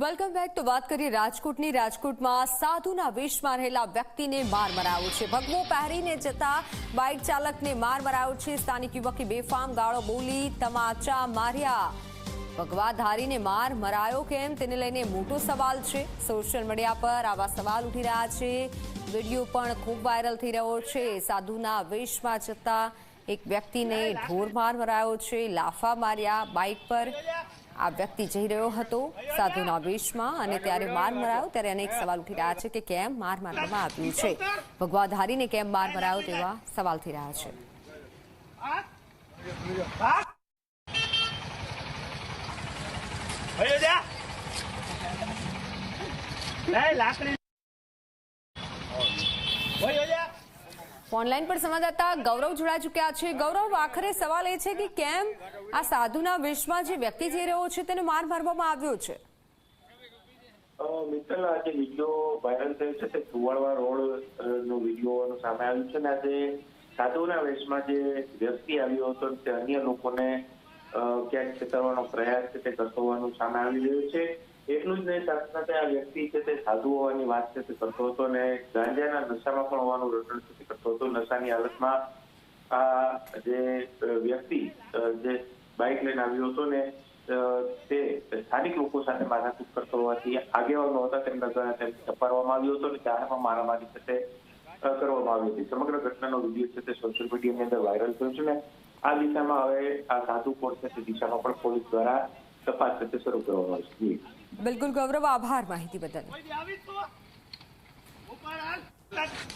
Welcome back તો વાત કરીએ રાજકોટની. રાજકોટમાં સાધુના વેશમાં રહેલા વ્યક્તિને માર મરાયો છે. ભગવો પહેરીને જતા બાઇક ચાલકને માર મરાયો છે. સ્થાનિક યુવકે બેફામ ગાળો બોલી તમાચા માર્યા. ભગવા ધારીને માર મરાયો કેમ? તેને લઈને મોટો સવાલ છે. સોશિયલ મીડિયા પર આવા સવાલ ઉઠી રહ્યા છે. વીડિયો પણ ખૂબ વાયરલ થઈ રહ્યો છે. સાધુના વેશમાં જતા એક વ્યક્તિને ઢોર માર મરાયો છે. લાફા માર્યા બાઇક પર. આ વ્યક્તિ જઈ રહ્યો હતો સાધુના વેશમાં અને ત્યારે માર મરાયો, ત્યારે અનેક સવાલ ઉઠી રહ્યા છે કે કેમ માર મારવામાં આવ્યું છે. ભગવાધારીને કેમ માર મરાયો તેવા સવાલ થઈ રહ્યા છે. લાકડી ભયો જા ઓનલાઈન પર સંવાદદાતા ગૌરવ જોડા ચુક્યા છે. ગૌરવ, આખરે સવાલ એ છે કે કેમ આ સાધુના વેશમાં જે વ્યક્તિ જઈ રહ્યો છે તેને માર મારવામાં આવ્યો છે? મિત્તલ આજે વીડિયો વાયરલ થયો છે તે સુવાળવા રોડ નો વીડિયો સામે આવ્યું છે ને આજે સાધુના વેશમાં જે વ્યક્તિ આવ્યો હતો તે અન્ય લોકોને ક્યાંક છેતરવાનો પ્રયાસ છે તે કરતો હોવાનું સામે આવી રહ્યું છે. એટલું જ નહીં, સાથે સાથે આ વ્યક્તિ છે તે સાધુ હોવાની વાત છે તે કરતો હતો અને ગાંજાના નશામાં પણ હોવાનું રટણ છે તે કરતો હતો. નશાની હાલતમાં આ જે વ્યક્તિ જે બાઇક લઈને આવ્યો હતો ને તે સ્થાનિક લોકો સાથે માથાકૂટ કરતો હોવાથી આગેવાનો હતા તેમના દ્વારા તેમને તપારવામાં આવ્યો હતો અને ત્યારમાં મારામારી સાથે કરવામાં આવી હતી. સમગ્ર ઘટનાનો વીડિયો છે તે સોશિયલ મીડિયાની અંદર વાયરલ થયો છે ને આ દિશામાં હવે આ સાધુ કોર્ટ છે તે દિશામાં પણ પોલીસ દ્વારા તપાસ છે શરૂ કરવામાં આવશે છે. બિલકુલ ગૌરવ આભાર માહિતી બદલ. આવી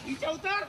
નીચે ઉતર.